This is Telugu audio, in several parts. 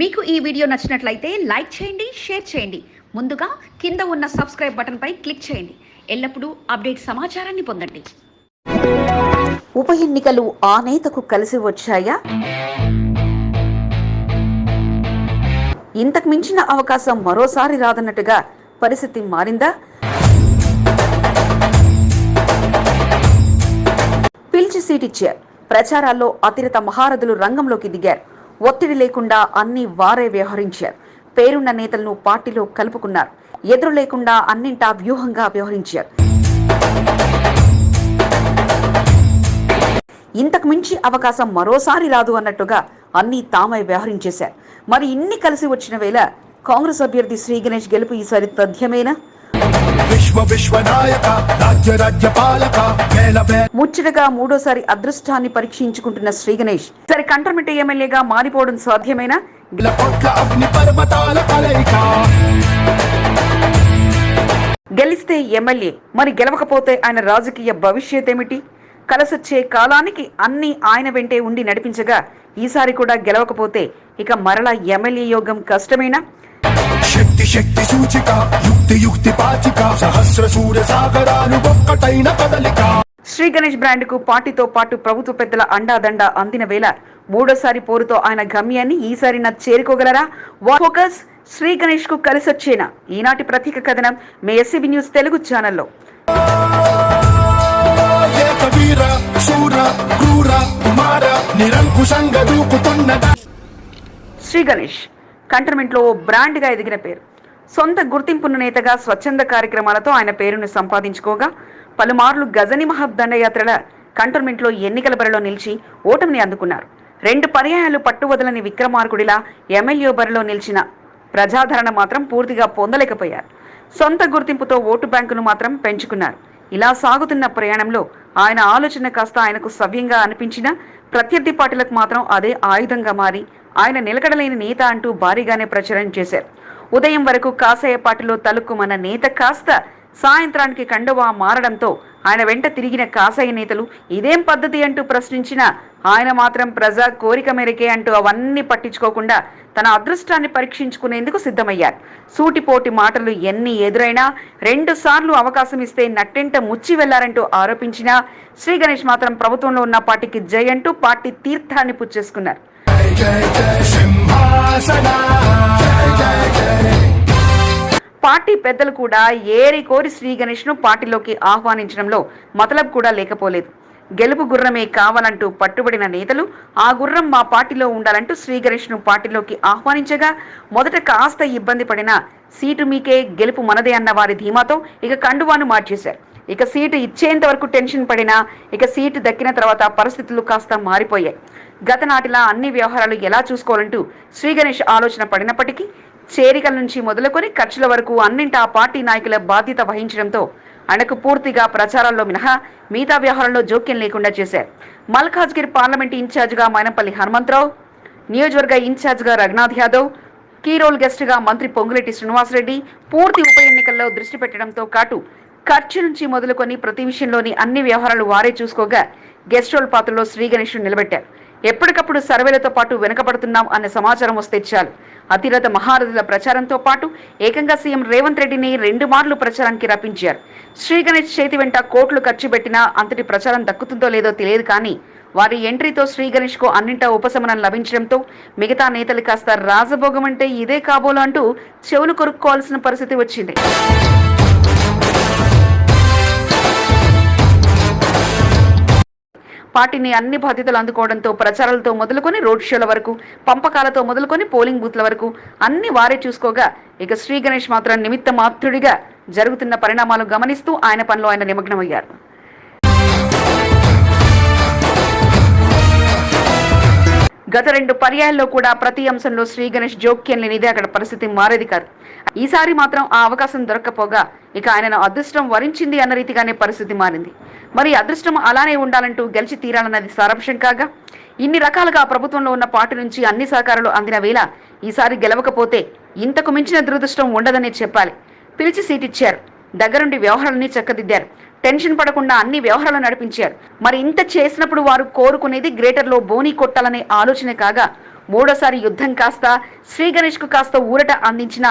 మీకు ఈ వీడియో నచ్చినట్లయితే లైక్ చేయండి షేర్ చేయండి. ముందుగా కింద ఉన్న సబ్స్క్రైబ్ బటన్పై క్లిక్ చేయండి. ఎల్లప్పుడూ అప్డేట్ సమాచారాన్ని పొందండి. ఉప ఎన్నికలు ఆ నేతకు కలిసి వచ్చాయా? ఇంతకు మించిన అవకాశం మరోసారి రాదన్నట్టుగా పరిస్థితి మారిందా? పిలిచి సీటిచ్చారు ప్రచారాల్లో అతిరత మహారథులు రంగంలోకి దిగారు. ఒత్తిడి లేకుండా అన్ని వారే వ్యవహరించారు. పేరున్న నేతలను పార్టీలో కలుపుకున్నారు. ఎదురు లేకుండా అన్నింటా వ్యూహంగా వ్యవహరించారు. ఇంతకు మించి అవకాశం మరోసారి రాదు అన్నట్టుగా అన్ని తామై వ్యవహరించేశారు. మరి ఇన్ని కలిసి వచ్చిన వేళ కాంగ్రెస్ అభ్యర్థి శ్రీ గణేష్ గెలుపు ఈసారి తథ్యమేనా? విశ్వ విశ్వనాయక రాజ్య ముచ్చటగా మూడోసారి అదృష్టాన్ని పరీక్షించుకుంటున్న శ్రీ గణేష్. సరి కంటర్మిట్ ఎమ్మెల్యేగా మారిపోవడం సాధ్యమేనా? కోట్ల అగ్ని పర్వతాల కలయిక. గెలిస్తే ఎమ్మెల్యే మరి గెలవకపోతే ఆయన రాజకీయ భవిష్యత్ ఏమిటి కలసొచ్చే కాలానికి అన్ని ఆయన వెంటే ఉండి నడిపించగా ఈసారి కూడా గెలవకపోతే ఇక మరల ఎమ్మెల్యే యోగం కష్టమేనా? శక్తి శక్తి సూచిక యుక్తి యుక్తి పాచిక సహస్ర సూర్య సాగరాలు ఒక్కటైన కదలిక. శ్రీ గణేష్ బ్రాండ్కు పార్టీతో పాటు ప్రభుత్వ పెద్దల అండాదండ అందిన వేళ మూడోసారి పోరుతో ఆయన గమ్యాన్ని ఈసారి నా చేరుకోగలరా? ఫోకస్ శ్రీ గణేష్కు కలిసొచ్చేనా. ఈనాటి ప్రత్యేక కథనం మీ ఎస్సీబీ న్యూస్ తెలుగు ఛానల్లో. శ్రీ గణేష్ కంటర్మెంట్లో ఓ బ్రాండ్గా ఎదిగిన పేరు. సొంత గుర్తింపున్న నేతగా స్వచ్ఛంద కార్యక్రమాలతో ఆయన పేరును సంపాదించుకోగా పలుమార్లు గజని మహబ్ దండయాత్రల కంటోన్మెంట్లో ఎన్నికల బరిలో నిలిచి ఓటమిని అందుకున్నారు. రెండు పర్యాయాలు పట్టువదలని విక్రమార్కుడిలా ఎమ్మెల్యే బరిలో నిలిచిన ప్రజాదరణ మాత్రం పూర్తిగా పొందలేకపోయారు. సొంత గుర్తింపుతో ఓటు బ్యాంకును మాత్రం పెంచుకున్నారు. ఇలా సాగుతున్న ప్రయాణంలో ఆయన ఆలోచన కాస్త ఆయనకు సవ్యంగా అనిపించిన ప్రత్యర్థి పార్టీలకు మాత్రం అదే ఆయుధంగా మారి ఆయన నిలకడలేని నేత అంటూ భారీగానే ప్రచారం చేశారు. ఉదయం వరకు కాసయ్య తలుక్కుమన్న నేత కాస్త సాయంత్రానికి కండువా మారడంతో ఆయన వెంట తిరిగిన కాసయ్య నేతలు ఇదేం పద్ధతి? అంటూ ప్రశ్నించినా ఆయన మాత్రం ప్రజా కోరిక మేరకే అంటూ అవన్నీ పట్టించుకోకుండా తన అదృష్టాన్ని పరీక్షించుకునేందుకు సిద్ధమయ్యారు. సూటిపోటి మాటలు ఎన్ని ఎదురైనా రెండు సార్లు అవకాశం ఇస్తే నట్టెంట ముచ్చి వెళ్ళారంటూ ఆరోపించినా శ్రీ గణేష్ మాత్రం ప్రభుత్వంలో ఉన్న పార్టీకి జై అంటూ పార్టీ తీర్థాన్ని పుచ్చేసుకున్నారు. పార్టీ పెద్దలు కూడా ఏరి కోరి శ్రీ గణేష్ను పార్టీలోకి ఆహ్వానించడంలో మతలబ్ కూడా లేకపోలేదు. గెలుపు గుర్రమే కావాలంటూ పట్టుబడిన నేతలు ఆ గుర్రం మా పార్టీలో ఉండాలంటూ శ్రీ గణేష్ను పార్టీలోకి ఆహ్వానించగా మొదట కాస్త ఇబ్బంది పడిన సీటు మీకే గెలుపు మనదే అన్న వారి ధీమాతో ఇక కండువాను మార్చేశారు. ఇక సీటు ఇచ్చేంత వరకు టెన్షన్ పడినా ఇక సీటు దక్కిన తర్వాత పరిస్థితులు కాస్త మారిపోయాయి. గత నాటిలా అన్ని వ్యవహారాలు ఎలా చూసుకోవాలంటూ శ్రీగణేష్ ఆలోచన పడినప్పటికీ చేరికల నుంచి మొదలుకొని ఖర్చుల వరకు అన్నింటా పార్టీ నాయకుల బాధ్యత వహించడంతో ఆయనకు పూర్తిగా ప్రచారాల్లో మినహా మిగతా వ్యవహారంలో జోక్యం లేకుండా చేశారు. మల్కాజ్గిరి పార్లమెంట్ ఇన్ఛార్జిగా మైనంపల్లి హనుమంతరావు నియోజకవర్గ ఇన్ఛార్జిగా రఘునాథ్ యాదవ్ కీ రోల్ గెస్ట్గా మంత్రి పొంగులేటి శ్రీనివాసరెడ్డి పూర్తి ఉప ఎన్నికల్లో దృష్టి పెట్టడంతో కాటు ఖర్చు నుంచి మొదలుకొని ప్రతి విషయంలోని అన్ని వ్యవహారాలు వారే చూసుకోగా గెస్ట్ రోల్ పాత్రలో శ్రీగణేష్ నిలబెట్టారు. ఎప్పటికప్పుడు సర్వేలతో పాటు వెనుకబడుతున్నాం అనే సమాచారం వస్తే చాలు. అతిరథ మహారథుల ప్రచారంతో పాటు ఏకంగా సీఎం రేవంత్ రెడ్డిని రెండు మార్లు ప్రచారానికి రప్పించారు. శ్రీగణేష్ చేతి వెంట కోట్లు ఖర్చు పెట్టినా అంతటి ప్రచారం దక్కుతుందో లేదో తెలియదు కానీ వారి ఎంట్రీతో శ్రీగణేష్కు అన్నింటా ఉపశమనం లభించడంతో మిగతా నేతలు కాస్త రాజభోగం అంటే ఇదే కాబోలు అంటూ చెవులు కొరుక్కోవాల్సిన పరిస్థితి వచ్చింది. పార్టీని అన్ని బాధ్యతలు అందుకోవడంతో ప్రచారాలతో మొదలుకొని రోడ్ షోల వరకు పంపకాలతో మొదలుకొని పోలింగ్ బూత్ల వరకు అన్ని వారే చూసుకోగా ఇక శ్రీ గణేష్ మాత్రం నిమిత్త మాత్రుడిగా జరుగుతున్న పరిణామాలు గమనిస్తూ ఆయన పనిలో ఆయన నిమగ్నమయ్యారు. గత రెండు పర్యాయాల్లో కూడా ప్రతి అంశంలో శ్రీ గణేష్ జోక్యం లేనిదే అక్కడ పరిస్థితి మారేది కాదు. ఈసారి మాత్రం ఆ అవకాశం దొరక్కపోగా ఇక ఆయనను అదృష్టం వరించింది అన్న రీతిగానే పరిస్థితి మారింది. మరి అదృష్టం అలానే ఉండాలంటూ గెలిచి తీరాలన్నది సారాంశం కాగా ఇన్ని రకాలుగా ప్రభుత్వంలో ఉన్న పార్టీ నుంచి అన్ని సహకారాలు అందిన వేళ ఈసారి గెలవకపోతే ఇంతకు మించిన దురదృష్టం ఉండదనే చెప్పాలి. పిలిచి సీటిచ్చారు. దగ్గరుండి వ్యవహారాలన్నీ చక్కదిద్దారు. టెన్షన్ పడకుండా అన్ని వ్యవహారాలు నడిపించారు. మరి ఇంత చేసినప్పుడు వారు కోరుకునేది గ్రేటర్లో బోనీ కొట్టాలనే ఆలోచన కాగా మూడోసారి యుద్ధం కాస్త శ్రీ గణేష్కు కాస్త ఊరట అందించినా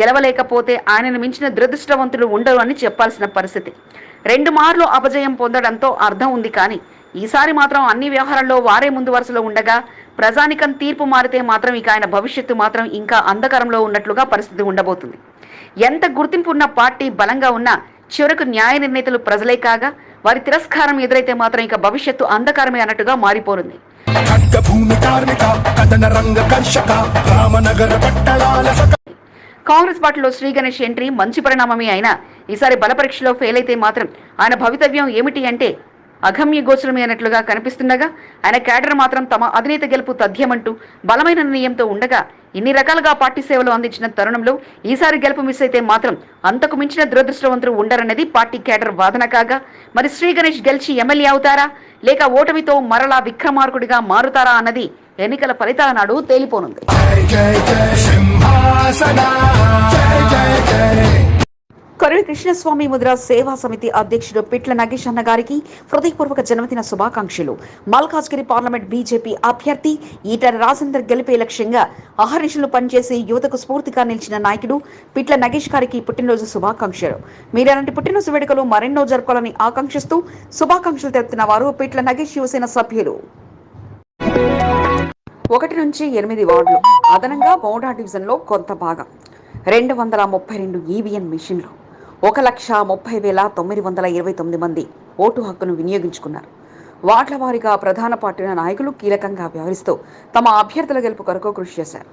గెలవలేకపోతే ఆయనను మించిన దురదృష్టవంతుడు ఉండరు అని చెప్పాల్సిన పరిస్థితి. రెండు మార్లు అపజయం పొందడంతో అర్థం ఉంది కానీ ఈసారి మాత్రం అన్ని వ్యవహారాల్లో వారే ముందు వరుసలో ఉండగా ప్రజానికం తీర్పు మారితే మాత్రం ఇక ఆయన భవిష్యత్తు మాత్రం ఇంకా అంధకారంలో ఉన్నట్లుగా పరిస్థితి ఉండబోతుంది. ఎంత గుర్తింపు ఉన్న పార్టీ బలంగా ఉన్నా చివరకు న్యాయ నిర్ణేతలు ప్రజలే కాగా వారి తిరస్కారం ఎదురైతే మాత్రం ఇక భవిష్యత్తు అంధకారమే అన్నట్టుగా మారిపోనుంది. భూమి కార్మిక కథన రంగ కర్షక రామనగర పట్టణాల కాంగ్రెస్ పార్టీలో శ్రీ గణేష్ ఎంట్రీ మంచి పరిణామమే అయినా ఈసారి బలపరీక్షలో ఫెయిల్ అయితే మాత్రం ఆయన భవితవ్యం ఏమిటి అంటే అగమ్య గోచరమే అన్నట్లుగా కనిపిస్తుండగా ఆయన కేడర్ మాత్రం తమ అధినేత గెలుపు తథ్యమంటూ బలమైన నిర్ణయంతో ఉండగా ఇన్ని రకాలుగా పార్టీ సేవలు అందించిన తరుణంలో ఈసారి గెలుపు మిస్ అయితే మాత్రం అంతకు మించిన దురదృష్టవంతులు ఉండరన్నది పార్టీ క్యాడర్ వాదన కాగా మరి శ్రీ గణేష్ గెలిచి ఎమ్మెల్యే అవుతారా? లేక ఓటమితో మరలా విక్రమార్కుడిగా మారుతారా అన్నది ఎన్నికల ఫలితాల నాడు తేలిపోనుంది. జై కృష్ణస్వామి ముద్ర సేవా సమితి అధ్యక్షుడు పిట్ల నగేష్ అన్న గారికి హృదయపూర్వక జన్మదిన శుభాకాంక్షలు. మల్కాజ్గిరి పార్లమెంట్ బీజేపీ అభ్యర్థి ఈటల రాజేందర్ గెలిపే లక్ష్యంగా అహర్నిశలు పనిచేసి యువతకు స్ఫూర్తిగా నిలిచిన నాయకుడు పిట్ల నగేష్ గారికి పుట్టినరోజు శుభాకాంక్షలు. మీరలాంటి పుట్టినరోజు వేడుకలు మరెన్నో జరుపుకోవాలని ఆకాంక్షిస్తూ శుభాకాంక్షలు తెలుపుతున్న వారు పిట్ల నగేష్ యువసేన సభ్యులు. ఒకటి నుంచి ఎనిమిది వార్డులు. అదనంగా మోడా డివిజన్లో కొంత భాగం. రెండు వందల ముప్పై రెండు ఈవీఎం మిషన్లు. ఒక లక్ష ముప్పై వేల తొమ్మిది వందల ఇరవై తొమ్మిది మంది ఓటు హక్కును వినియోగించుకున్నారు. వార్డుల వారీగా ప్రధాన పార్టీల నాయకులు కీలకంగా వ్యవహరిస్తూ తమ అభ్యర్థుల గెలుపు కొరకు కృషి చేశారు.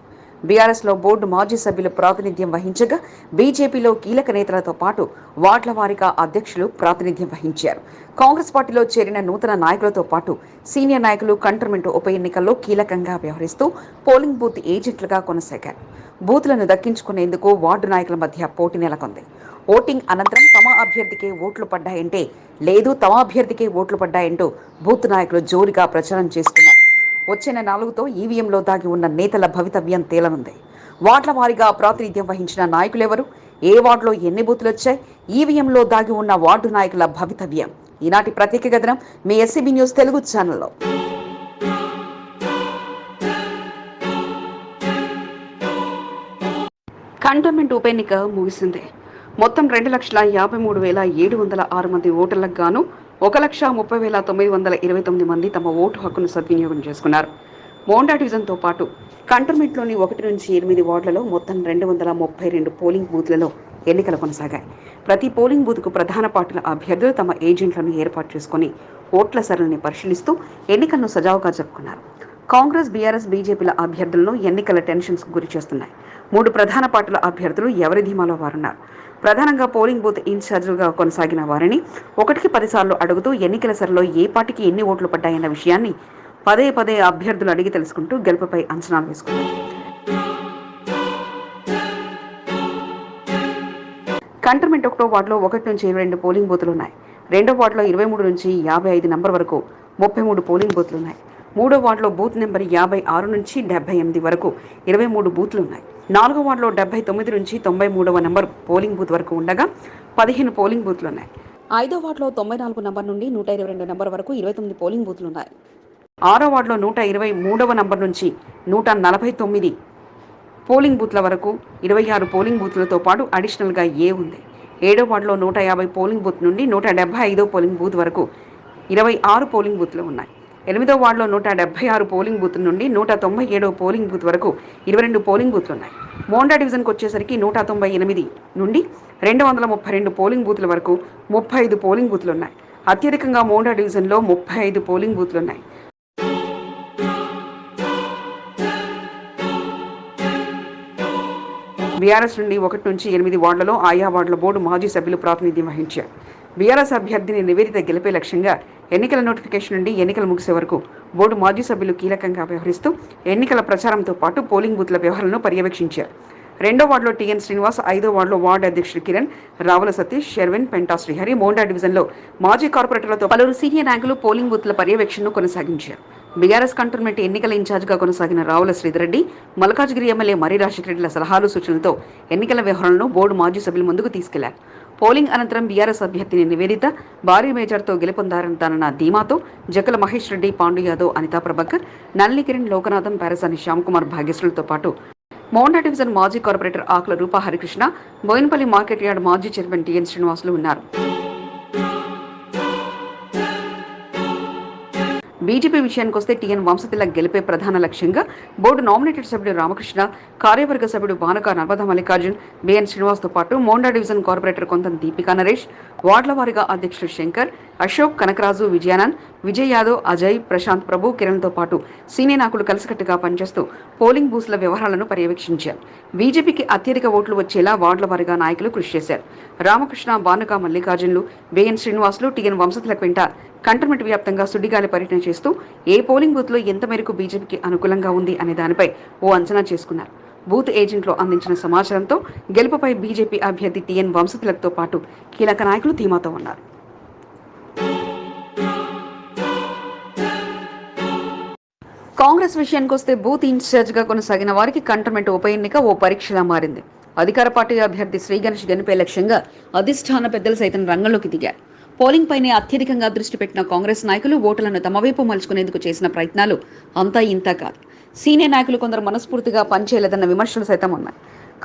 బీఆర్ఎస్లో బోర్డు మాజీ సభ్యులు ప్రాతినిధ్యం వహించగా బీజేపీలో కీలక నేతలతో పాటు వార్డుల వారీగా అధ్యక్షులు ప్రాతినిధ్యం వహించారు. కాంగ్రెస్ పార్టీలో చేరిన నూతన నాయకులతో పాటు సీనియర్ నాయకులు కంటర్మెంట్ ఉప ఎన్నికల్లో కీలకంగా వ్యవహరిస్తూ పోలింగ్ బూత్ ఏజెంట్లుగా కొనసాగారు. బూత్లను దక్కించుకునేందుకు వార్డు నాయకుల మధ్య పోటీ నెలకొంది. ఓటింగ్ అనంతరం తమ అభ్యర్థికే ఓట్లు పడ్డాయంటే లేదు తమ అభ్యర్థికే ఓట్లు పడ్డాయంటూ బూత్ నాయకులు జోరుగా ప్రచారం చేస్తున్నారు. వచ్చిన నాలుగుతో ఈవీఎంలో దాగి ఉన్న నేతల భవితవ్యం తేలనుంది. వార్డుల వారీగా ప్రాతినిధ్యం వహించిన నాయకులెవరు? ఏ వార్డులో ఎన్ని బూతులు వచ్చాయి ఈవీఎంలో దాగి ఉన్న వార్డు నాయకుల భవితవ్యం. ఈనాటి ప్రత్యేక కథనం మీ ఎస్సీబీ న్యూస్ తెలుగు ఛానల్లో. కంటోన్మెంట్ ఉప ఎన్నిక ముగిసింది. మొత్తం రెండు లక్షల యాభై మూడు వేల ఏడు వందల ఆరు మంది ఓటర్లకు గాను ఒక లక్ష ముప్పై వేల తొమ్మిది వందల ఇరవై తొమ్మిది మంది తమ ఓటు హక్కును సద్వినియోగం చేసుకున్నారు. మోండా డివిజన్తో పాటు కంటోన్మెంట్లోని ఒకటి నుంచి ఎనిమిది వార్డులలో మొత్తం రెండు వందల ముప్పై రెండు పోలింగ్ బూత్లలో ఎన్నికలు కొనసాగాయి. ప్రతి పోలింగ్ బూత్కు ప్రధాన పార్టీల అభ్యర్థులు తమ ఏజెంట్లను ఏర్పాటు చేసుకుని ఓట్ల సరళిని పరిశీలిస్తూ ఎన్నికలను సజావుగా జరుపుకున్నారు. కాంగ్రెస్ బీఆర్ఎస్ బీజేపీల అభ్యర్థులను ఎన్నికల టెన్షన్స్ గురి చేస్తున్నాయి మూడు ప్రధాన పార్టీల అభ్యర్థులు ఎవరి ధీమాలో వారున్నారు? ప్రధానంగా పోలింగ్ బూత్ ఇన్ఛార్జీలుగా కొనసాగిన వారిని ఒకటికి పదిసార్లు అడుగుతూ ఎన్నికల సరిలో ఏ పార్టీకి ఎన్ని ఓట్లు పడ్డాయన్న విషయాన్ని పదే పదే అభ్యర్థులు అడిగి తెలుసుకుంటూ గెలుపుపై అంచనాలు వేసుకున్నారు. కంటర్మెంట్ ఒకటో వార్డులో ఒకటి నుంచి ఇరవై రెండు పోలింగ్ బూతులు ఉన్నాయి రెండో వార్డులో ఇరవై మూడు నుంచి యాభై ఐదు నంబర్ వరకు ముప్పై మూడు పోలింగ్ బూతులు ఉన్నాయి మూడో వార్డులో బూత్ నెంబర్ యాభై ఆరు నుంచి డెబ్బై ఎనిమిది వరకు ఇరవై మూడు బూత్లు ఉన్నాయి. నాలుగో వార్డులో డెబ్బై తొమ్మిది నుంచి తొంభై మూడవ నంబర్ పోలింగ్ బూత్ వరకు ఉండగా పదిహేను పోలింగ్ బూత్లు ఉన్నాయి. ఐదో వార్డులో తొంభై నాలుగు నంబర్ నుండి నూట ఇరవై రెండు నంబర్ వరకు ఇరవై తొమ్మిది పోలింగ్ బూత్లు ఉన్నాయి. ఆరో వార్డులో నూట ఇరవై మూడవ నంబర్ నుంచి నూట నలభై తొమ్మిది పోలింగ్ బూత్ల వరకు ఇరవై ఆరు పోలింగ్ బూత్లతో పాటు అడిషనల్గా ఏ ఉంది? ఏడో వార్డులో నూట యాభై పోలింగ్ బూత్ నుండి నూట డెబ్బై ఐదో పోలింగ్ బూత్ వరకు ఇరవై ఆరు పోలింగ్ బూత్లు ఉన్నాయి. ఎనిమిదో వార్డులో నూట డెబ్బై ఆరు పోలింగ్ బూత్ నుండి నూట తొంభై ఏడో పోలింగ్ బూత్ వరకు ఇరవై రెండు పోలింగ్ బూత్లు ఉన్నాయి. మోండా డివిజన్కి వచ్చేసరికి నూట తొంభై ఎనిమిది నుండి రెండు వందల ముప్పై రెండు పోలింగ్ బూత్ల వరకు ముప్పై ఐదు పోలింగ్ బూత్లు ఉన్నాయి. అత్యధికంగా మోండా డివిజన్లో ముప్పై ఐదు పోలింగ్ బూత్లు ఉన్నాయి. బీఆర్ఎస్ నుండి ఒకటి నుంచి ఎనిమిది వార్డులలో ఆయా వార్డుల బోర్డు మాజీ సభ్యులు ప్రాతినిధ్యం వహించారు. బీఆర్ఎస్ అభ్యర్థిని నివేదిత గెలిపే లక్ష్యంగా ఎన్నికల నోటిఫికేషన్ నుండి ఎన్నికలు ముగిసే వరకు బోర్డు మాజీ సభ్యులు కీలకంగా వ్యవహరిస్తూ ఎన్నికల ప్రచారంతో పాటు పోలింగ్ బూత్ల వ్యవహారాలను పర్యవేక్షించారు. రెండో వార్డులో టీఎన్ శ్రీనివాస్ ఐదో వార్డులో వార్డు అధ్యక్షుడు కిరణ్ రావుల సతీష్ షెర్విన్ పెంటా శ్రీహరి మోండా డివిజన్లో మాజీ కార్పొరేటర్లతో పలువురు సీనియర్ నాయకులు పోలింగ్ బూత్ల పర్యవేక్షణను కొనసాగించారు. బీఆర్ఎస్ కంటోన్మెంట్ ఎన్నికల ఇన్ఛార్జిగా కొనసాగిన రావుల శ్రీధరెడ్డి మల్కాజ్గిరి ఎమ్మెల్యే మరి రాజశేఖర రెడ్డిల సలహాలు సూచనలతో ఎన్నికల వ్యవహారాలను బోర్డు మాజీ సభ్యుల ముందుకు తీసుకెళ్ళారు. పోలింగ్ అనంతరం బీఆర్ఎస్ అభ్యర్థిని నివేదిత భారీ మేజర్తో గెలుపొందారన్న ధీమాతో జకల మహేష్ రెడ్డి పాండు యాదవ్ అనితా ప్రభాకర్ నల్లి కిరణ్ లోకనాథం పారసాని శ్యామ్కుమార్ భాగ్యశ్రులతో పాటు మోండా డివిజన్ మాజీ corporator Akula Rupa Harikrishna Boinpally market yard మాజీ చైర్మన్ టిఎన్ శ్రీనివాసులు ఉన్నారు. బీజేపీ విషయానికి వస్తే టీఎన్ వంశతిల గెలిపే ప్రధాన లక్ష్యంగా బోర్డు నామినేటెడ్ సభ్యుడు రామకృష్ణ కార్యవర్గ సభ్యుడు బానక నర్మదా మల్లికార్జున్ బిఎన్ శ్రీనివాస్తో పాటు మోండా డివిజన్ కార్పొరేటర్ కొంత దీపికా నరేష్ వార్డుల వారీగా అధ్యక్షుడు శంకర్ అశోక్ కనకరాజు విజయానంద్ విజయ్ యాదవ్ అజయ్ ప్రశాంత్ ప్రభు కిరణ్తో పాటు సీనియర్ నాయకులు కలిసికట్టుగా పనిచేస్తూ పోలింగ్ బూత్ల వ్యవహారాలను పర్యవేక్షించారు. బీజేపీకి అత్యధిక ఓట్లు వచ్చేలా వార్డుల వారీగా నాయకులు కృషి చేశారు. రామకృష్ణ బానుక మల్లికార్జునులు బిఎన్ శ్రీనివాసులు టీఎన్ వంశతుల వెంట కంటోన్మెంట్ వ్యాప్తంగా సుడిగాలి పర్యటన చేస్తూ ఏ పోలింగ్ బూత్లో ఎంత మేరకు బీజేపీకి అనుకూలంగా ఉంది అనే దానిపై ఓ అంచనా చేసుకున్నారు. బూత్ ఏజెంట్లు అందించిన సమాచారంతో గెలుపుపై బీజేపీ అభ్యర్థి టీఎన్ వంశతులతో పాటు కీలక నాయకులు ధీమాతో ఉన్నారు. కాంగ్రెస్ విషయానికి వస్తే బూత్ ఇన్ఛార్జ్గా కొనసాగిన వారికి కంటోన్మెంట్ ఉప ఎన్నిక ఓ పరీక్షలా మారింది. అధికార పార్టీ అభ్యర్థి శ్రీ గణేష్ గెలిపే లక్ష్యంగా అధిష్టాన పెద్దలు సైతం రంగంలోకి దిగారు. పోలింగ్ పైనే అత్యధికంగా దృష్టి పెట్టిన కాంగ్రెస్ నాయకులు ఓటర్లను తమ వైపు మలుచుకునేందుకు చేసిన ప్రయత్నాలు అంతా ఇంత కాదు. సీనియర్ నాయకులు కొందరు మనస్ఫూర్తిగా పనిచేయలేదన్న విమర్శలు సైతం ఉన్నాయి.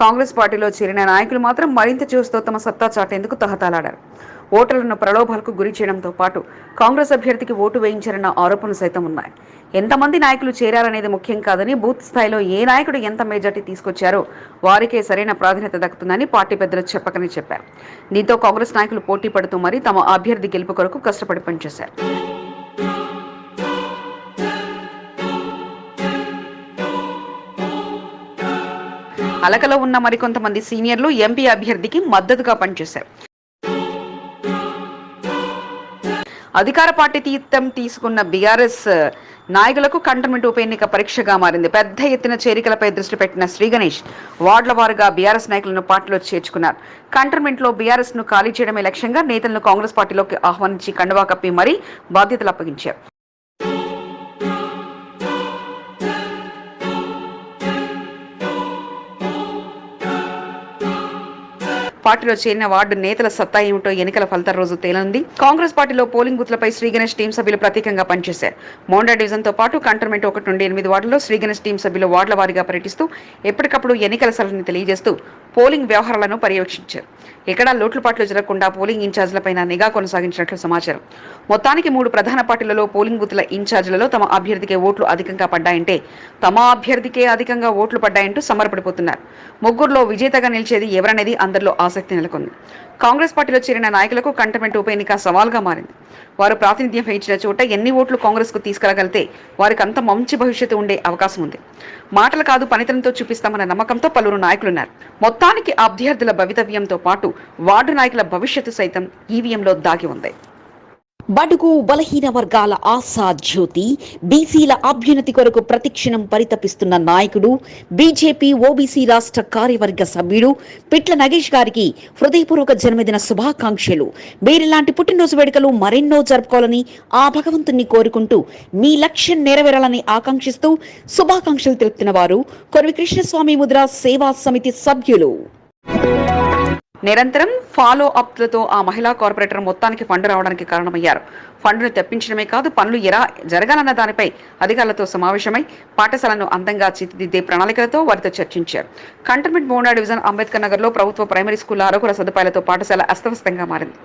కాంగ్రెస్ పార్టీలో చేరిన నాయకులు మాత్రం మరింత చూస్తూ తమ సత్తా చాటేందుకు తహతాలాడారు. ఓటర్లను ప్రలోభాలకు గురి చేయడంతో పాటు కాంగ్రెస్ అభ్యర్థికి ఓటు వేయించారన్న ఆరోపణలు సైతం ఉన్నాయి. ఎంతమంది నాయకులు చేరారనేది ముఖ్యం కాదని బూత్ స్థాయిలో ఏ నాయకుడు ఎంత మెజార్టీ తీసుకొచ్చారో వారికే సరైన ప్రాధాన్యత దక్కుతుందని పార్టీ పెద్దలు చెప్పకని చెప్పారు. దీంతో కాంగ్రెస్ నాయకులు పోటీ పడుతూ మరీ తమ అభ్యర్థి గెలుపు కొరకు కష్టపడి పనిచేశారు. అలకలో ఉన్న మరికొంతమంది సీనియర్లు ఎంపీ అభ్యర్థికి మద్దతుగా పనిచేశారు. అధికార పార్టీ తీర్థం తీసుకున్న బీఆర్ఎస్ నాయకులకు కంటమెంట్ ఉప ఎన్నిక పరీక్షగా మారింది. పెద్ద ఎత్తున చేరికలపై దృష్టి పెట్టిన శ్రీ గణేష్ వార్డుల వారుగా బీఆర్ఎస్ నాయకులను పార్టీలో చేర్చుకున్నారు. కంటర్మెంట్లో బీఆర్ఎస్ను ఖాళీ చేయడమే లక్ష్యంగా నేతలను కాంగ్రెస్ పార్టీలోకి ఆహ్వానించి కండువా కప్పి మరీ బాధ్యతలు అప్పగించారు. పార్టీలో చేరిన వార్డు నేతల సత్తా ఏమిటో ఎన్నికల ఫలితాల రోజు తేలనుంది. కాంగ్రెస్ పార్టీలో పోలింగ్ బూత్లపై శ్రీ గణేష్ టీం సభ్యులు ప్రత్యేకంగా పనిచేశారు. మోండా డివిజన్తో పాటు కంటర్మెంట్ ఒకటి నుండి ఎనిమిది వార్డుల్లో శ్రీ గణేష్ టీం సభ్యులు వార్డుల వారీగా పర్యటిస్తూ ఎప్పటికప్పుడు ఎన్నికల సలహాన్ని తెలియజేస్తూ పోలింగ్ వ్యవహారాలను పర్యవేక్షించారు. ఎక్కడా లోట్లుపాట్లు జరగకుండా పోలింగ్ ఇన్ఛార్జీలపైన నిఘా కొనసాగించినట్లు సమాచారం. మొత్తానికి మూడు ప్రధాన పార్టీలలో పోలింగ్ బూత్ల ఇన్ఛార్జీలలో తమ అభ్యర్థికే ఓట్లు అధికంగా పడ్డాయంటే తమ అభ్యర్థికే అధికంగా ఓట్లు పడ్డాయంటూ సమరపడిపోతున్నారు. ముగ్గురులో విజేతగా నిలిచేది ఎవరనేది అందరిలో ఆశ ఆసక్తి నెలకొంది. కాంగ్రెస్ పార్టీలో చేరిన నాయకులకు కంటమెంట్ ఉప ఎన్నిక సవాల్గా మారింది. వారు ప్రాతినిధ్యం వహించిన చోట ఎన్ని ఓట్లు కాంగ్రెస్కు తీసుకెళ్ళగలితే వారికి అంత మంచి భవిష్యత్తు ఉండే అవకాశం ఉంది. మాటలు కాదు పనితనంతో చూపిస్తామన్న నమ్మకంతో పలువురు నాయకులున్నారు. మొత్తానికి అభ్యర్థుల భవితవ్యంతో పాటు వార్డు నాయకుల భవిష్యత్తు సైతం ఈవీఎంలో దాగి ఉంది. బడుగు బలహీన వర్గాల ఆశా జ్యోతి బీసీల అభ్యున్నతి కొరకు ప్రతిక్షణం పరితపిస్తున్న నాయకుడు బీజేపీ ఓబీసీ రాష్ట్ర కార్యవర్గ సభ్యుడు పిట్ల నగేష్ గారికి హృదయపూర్వక జన్మదిన శుభాకాంక్షలు. మీరిలాంటి పుట్టినరోజు వేడుకలు మరెన్నో జరుపుకోవాలని ఆ భగవంతుణ్ణి కోరుకుంటూ మీ లక్ష్యం నెరవేరాలని ఆకాంక్షిస్తూ శుభాకాంక్షలు తెలుపుతున్న వారు కొరవి కృష్ణస్వామి ముద్ర సేవా సమితి సభ్యులు. నిరంతరం ఫాలో అప్లతో ఆ మహిళా కార్పొరేటర్ మొత్తానికి ఫండ్ రావడానికి కారణమయ్యారు. ఫండ్ను తెప్పించడమే కాదు పనులు ఎలా జరగాలన్న దానిపై అధికారులతో సమావేశమై పాఠశాలను అందంగా తీర్చిదిద్దే ప్రణాళికలతో వారితో చర్చించారు. కంటోన్మెంట్ మోండా డివిజన్ అంబేద్కర్ నగర్లో ప్రభుత్వ ప్రైమరీ స్కూల్ ఆరోగ్య సదుపాయాలతో పాఠశాల అస్తవ్యస్తంగా మారింది.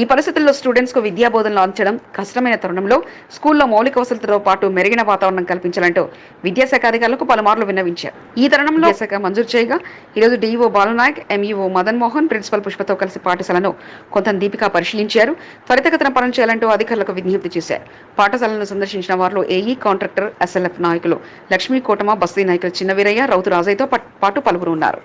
ఈ పరిస్థితుల్లో స్టూడెంట్స్కు విద్యా బోధనలు అందించడం కష్టమైన తరుణంలో స్కూల్లో మౌలిక వసతులతో పాటు మెరుగైన వాతావరణం కల్పించాలంటూ విద్యాశాఖ అధికారులకు పలుమార్లు విన్నవించారు. ఈ తరుణంలో శాఖ మంజూరు చేయగా ఈరోజు DEO Balanayak MEO Madan Mohan principal పుష్పతో కలిసి పాఠశాలను కొంత దీపిక పరిశీలించారు. త్వరితగతిన పనులు చేయాలంటూ అధికారులకు విజ్ఞప్తి చేశారు. పాఠశాలను సందర్శించిన వారిలో ఏఈ కాంట్రాక్టర్ ఎస్ఎల్ఎఫ్ నాయకులు లక్ష్మీ కోటమ బస్తీ నాయకులు చిన్నవీరయ్య రౌతు రాజయ్యతో పాటు పలువురు ఉన్నారు.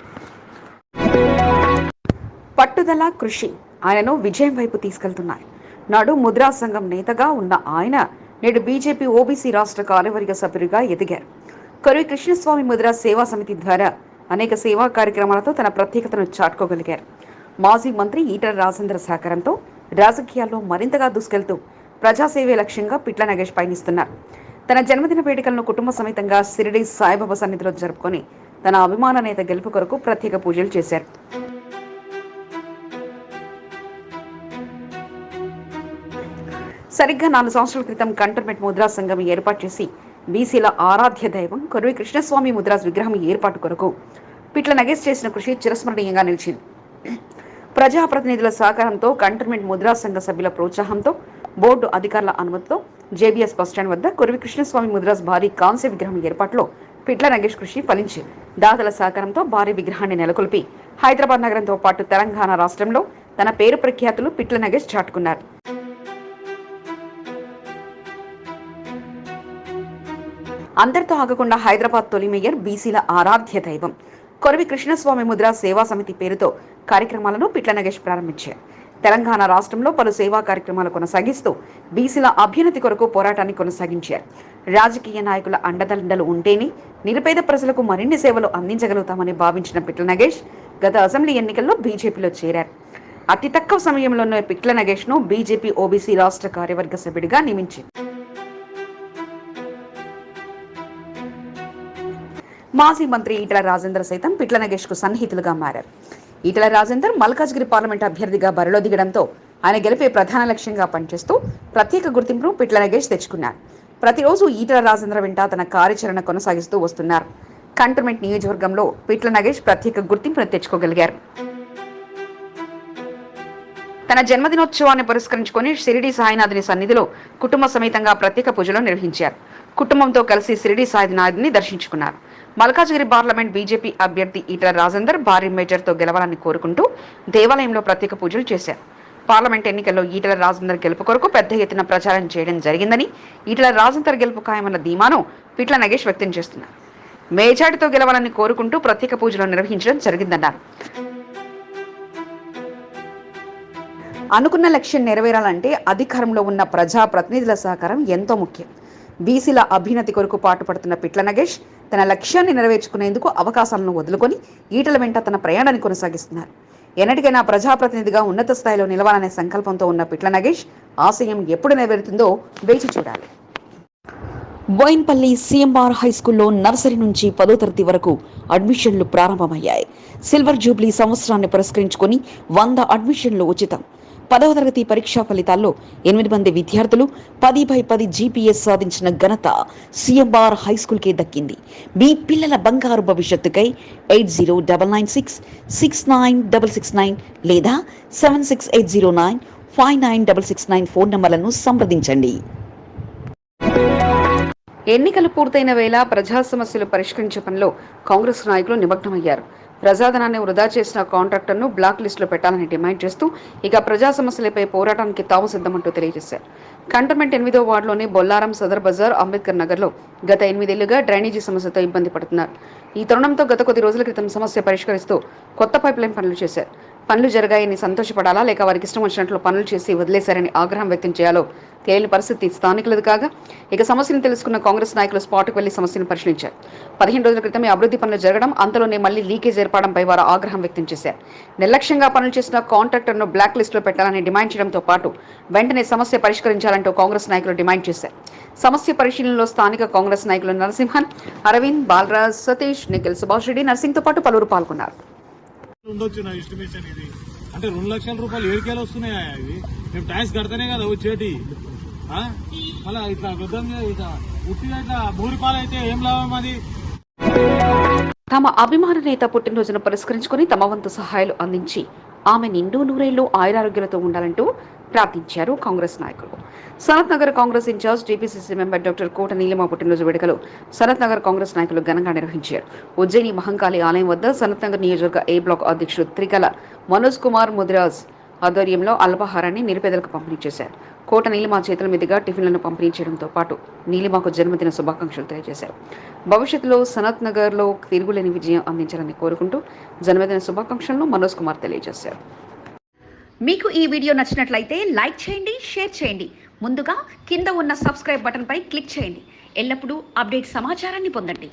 పట్టుదల కృషి. ఆయనను విజయం వైపు తీసుకెళ్తున్నాయి నాడు ముద్రా సంఘం నేతగా ఉన్న ఆయన నేడు బీజేపీ ఓబీసీ రాష్ట్ర కార్యవర్గ సభ్యుడిగా ఎదిగారు. కరువి కృష్ణస్వామి ముద్రా సేవా సమితి ద్వారా అనేక సేవా కార్యక్రమాలతో తన ప్రత్యేకతను చాటుకోగలిగారు. మాజీ మంత్రి ఈటల రాజేంద్ర సహకారంతో రాజకీయాల్లో మరింతగా దూసుకెళ్తూ ప్రజాసేవే లక్ష్యంగా పిట్ల నగేష్ పయనిస్తున్నారు. తన జన్మదిన వేడుకలను కుటుంబ సమేతంగా సిరిడి సాయిబాబా సన్నిధిలో జరుపుకొని తన అభిమాన నేత గెలుపు కొరకు ప్రత్యేక పూజలు చేశారు. సరిగ్గా నాలుగు సంవత్సరాల క్రితం కంటర్మెట్ ముద్రా సంఘం ఏర్పాటు చేసి బీసీల ఆరాధ్య దైవం కొరవి కృష్ణస్వామి ముద్రాస్ విగ్రహం ఏర్పాటు కొరకు పిట్ల నగేష్ చేసిన కృషి చిరస్మరణీయంగా నిలిచింది. ప్రజాప్రతినిధుల సహకారంతో కంటర్మెంట్ ముద్రా సంఘ సభ్యుల ప్రోత్సాహంతో బోర్డు అధికారుల అనుమతితో జేబీఎస్ బస్టాండ్ వద్ద కురవి కృష్ణస్వామి ముద్రాస్ భారీ కాంస్య విగ్రహం ఏర్పాటులో పిట్ల నగేష్ కృషి ఫలించి దాతల సహకారంతో భారీ విగ్రహాన్ని నెలకొల్పి హైదరాబాద్ నగరంతో పాటు తెలంగాణ రాష్ట్రంలో తన పేరు ప్రఖ్యాతులు పిట్ల నగేష్ చాటుకున్నారు. అందరితో ఆగకుండా హైదరాబాద్ తొలి మేయర్ బీసీల ఆరాధ్య దైవం. కొరవి కృష్ణస్వామి ముద్ర సేవా సమితి పేరుతో కార్యక్రమాలను పిట్ల నగేష్ ప్రారంభించారు. తెలంగాణ రాష్ట్రంలో పలు సేవా కార్యక్రమాలు కొనసాగిస్తూ బీసీల అభ్యున్నతి కొరకు పోరాటాన్ని కొనసాగించారు. రాజకీయ నాయకుల అండదండలు ఉంటేనే నిరుపేద ప్రజలకు మరిన్ని సేవలు అందించగలుగుతామని భావించిన పిట్ల నగేష్ గత అసెంబ్లీ ఎన్నికల్లో బీజేపీలో చేరారు. అతి తక్కువ సమయంలోనే పిట్ల నగేష్ను బీజేపీ ఓబీసీ రాష్ట్ర కార్యవర్గ సభ్యుడిగా నియమించింది మాజీ మంత్రి ఈటల రాజేంద్ర సైతం పిట్ల నగేష్కు సన్నిహితులుగా మారారు. ఈటల రాజేందర్ మల్కాజ్గిరి పార్లమెంట్ అభ్యర్థిగా బరిలో దిగడంతో ఆయన గెలిపే ప్రధాన లక్ష్యంగా పనిచేస్తూ ప్రత్యేక గుర్తింపును పిట్ల నగేష్ తెచ్చుకున్నారు. ప్రతిరోజు ఈటల రాజేంద్ర వెంట తన కార్యాచరణ కొనసాగిస్తూ వస్తున్నారు. కంటోన్మెంట్ నియోజకవర్గంలో పిట్ల నగేష్ ప్రత్యేక గుర్తింపును తెచ్చుకోగలిగారు. తన జన్మదినోత్సవాన్ని పురస్కరించుకొని షిరిడి సాయినాథుని సన్నిధిలో కుటుంబ సమేతంగా ప్రత్యేక పూజలు నిర్వహించారు. కుటుంబంతో కలిసి షిరిడి సాయినాథ్ని దర్శించుకున్నారు. మల్కాజ్గిరి పార్లమెంట్ బీజేపీ అభ్యర్థి ఈటల రాజేందర్ భారీ మేజర్తో గెలవాలని కోరుకుంటూ దేవాలయంలో ప్రత్యేక పూజలు చేశారు. పార్లమెంట్ ఎన్నికల్లో ఈటల రాజేందర్ గెలుపు కొరకు పెద్ద ఎత్తున ప్రచారం చేయడం జరిగిందని ఈటల రాజేందర్ గెలుపు ఖాయమన్న ధీమాను పిట్ల నగేష్ వ్యక్తం చేస్తున్నారు. మేజాటితో గెలవాలని కోరుకుంటూ ప్రత్యేక పూజలు నిర్వహించడం జరిగిందన్నారు. అనుకున్న లక్ష్యం నెరవేరాలంటే అధికారంలో ఉన్న ప్రజా ప్రతినిధుల సహకారం ఎంతో ముఖ్యం. బీసీల అభ్యున్నతి కొరకు పాటుపడుతున్న పిట్ల నగేష్ తన లక్ష్యాన్ని నెరవేర్చుకునేందుకు అవకాశాలను వదులుకొని ఈటల వెంట తన ప్రయాణాన్ని కొనసాగిస్తున్నారు. ఎన్నటికైనా ప్రజాప్రతినిధిగా ఉన్నత స్థాయిలో నిలవాలనే సంకల్పంతో ఉన్న పిట్ల నగేష్ ఆశయం ఎప్పుడు నెరవేరుతుందో వేచి చూడాలి. బోయిన్పల్లి సిఎంఆర్ హై స్కూల్లో నర్సరీ నుంచి పదో తరగతి వరకు అడ్మిషన్లు ప్రారంభమయ్యాయి. సిల్వర్ జూబ్లీ సంవత్సరాన్ని పురస్కరించుకొని వంద అడ్మిషన్లు ఉచితం. పదవ తరగతి పరీక్షా ఫలితాల్లో ఎనిమిది మంది విద్యార్థులు పది బై పది జీపీఎస్ సాధించిన ఘనత సిఎంఆర్ హై స్కూల్కే దక్కింది. మీ పిల్లల బంగారు భవిష్యత్తుకై eight zero double nine six six nine double six nine లేదా seven six eight zero nine five nine double six nine phone నంబర్లను సంప్రదించండి. ఎన్నికలు పూర్తయిన వేళ ప్రజా సమస్యలు పరిష్కరించే పనిలో కాంగ్రెస్ నాయకులు నిమగ్నమయ్యారు. ప్రజాధనాన్ని వృధా చేసిన కాంట్రాక్టర్ను బ్లాక్ లిస్టులో పెట్టాలని డిమాండ్ చేస్తూ ఇక ప్రజా సమస్యలపై పోరాటానికి తాము సిద్ధమంటూ తెలియజేశారు. కంటోన్మెంట్ ఎనిమిదో వార్డులోని బొల్లారం సదర్ బజార్ అంబేద్కర్ నగర్లో గత ఎనిమిదేళ్ళుగా డ్రైనేజీ సమస్యతో ఇబ్బంది పడుతున్నారు. ఈ తరుణంతో గత కొద్ది రోజుల క్రితం సమస్య పరిష్కరిస్తూ కొత్త పైప్లైన్ పనులు చేశారు. పనులు జరిగాయని సంతోషపడాలా? లేక వారికి ఇష్టం వచ్చినట్లు పనులు చేసి వదిలేశారని ఆగ్రహం వ్యక్తం చేయాలో? తేలిన పరిస్థితి స్థానికులది కాగా ఇక సమస్యను తెలుసుకున్న కాంగ్రెస్ నాయకులు స్పాట్కు వెళ్ళి సమస్యను పరిశీలించారు. పదిహేను రోజుల క్రితమే అభివృద్ధి పనులు జరగడం అంతలోనే మళ్ళీ లీకేజ్ ఏర్పడంపై వారు ఆగ్రహం వ్యక్తం చేశారు. నిర్లక్ష్యంగా పనులు చేసిన కాంట్రాక్టర్ను బ్లాక్ లిస్టులో పెట్టాలని డిమాండ్ చేయడంతో పాటు వెంటనే సమస్య పరిష్కరించాలంటూ కాంగ్రెస్ నాయకులు డిమాండ్ చేశారు. సమస్య పరిశీలనలో స్థానిక కాంగ్రెస్ నాయకులు నరసింహన్ అరవింద్ బాలరాజ్ సతీష్ నిఖిల్ సుభాష్ రెడ్డి నర్సింగ్తో పాటు పలువురు పాల్గొన్నారు. ఉండొచ్చు నా ఎస్టిమేషన్ ఇది? అంటే రెండు లక్షల రూపాయలు ఏడికేలు వస్తున్నాయా ఇవి? మేము ట్యాక్స్ కడతానే కదా వచ్చేటి ఆ? మళ్ళా ఇట్లా పెద్ద ఇట్లా ఉట్టిగా ఇట్లా బూరిపాలైతే ఏం లాభం అది? తమ అభిమాన నేత పుట్టినరోజును పురస్కరించుకుని తమ వంతు సహాయాలు అందించి ఆమె నిండు నూరేళ్ళు ఆయురారోగ్యాలతో ఉండాలంటూ ప్రార్థించారు కాంగ్రెస్ నాయకులు. Sanath Nagar Congress incharge TPCC member doctor Kota Neelima పుట్టినరోజు వేడుకలు సనత్ నగర్ కాంగ్రెస్ నాయకులు ఘనంగా నిర్వహించారు. ఉజ్జయిని మహంకాళి ఆలయం వద్ద సనత్ నగర్ నియోజకవర్గ ఏ బ్లాక్ అధ్యక్షుడు త్రికల మనోజ్ కుమార్ ముదిరాజ్ ఆధ్వర్యంలో అల్పాహారాన్ని నిరుపేదలకు పంపిణీ చేశారు. కోట నీలిమా చేతుల మీదుగా టిఫిన్లను పంపిణీ చేయడంతో పాటు నీలిమాకు జన్మదిన శుభాకాంక్షలు తెలియజేశారు. భవిష్యత్తులో సనత్ నగర్లో తిరుగులేని విజయం అందించాలని కోరుకుంటూ జన్మదిన శుభాకాంక్షలను మనోజ్ కుమార్ తెలియజేశారు. మీకు ఈ వీడియో నచ్చినట్లయితే లైక్ చేయండి షేర్ చేయండి. ముందుగా కింద ఉన్న సబ్స్క్రైబ్ బటన్పై క్లిక్ చేయండి. ఎల్లప్పుడూ అప్డేట్ సమాచారాన్ని పొందండి.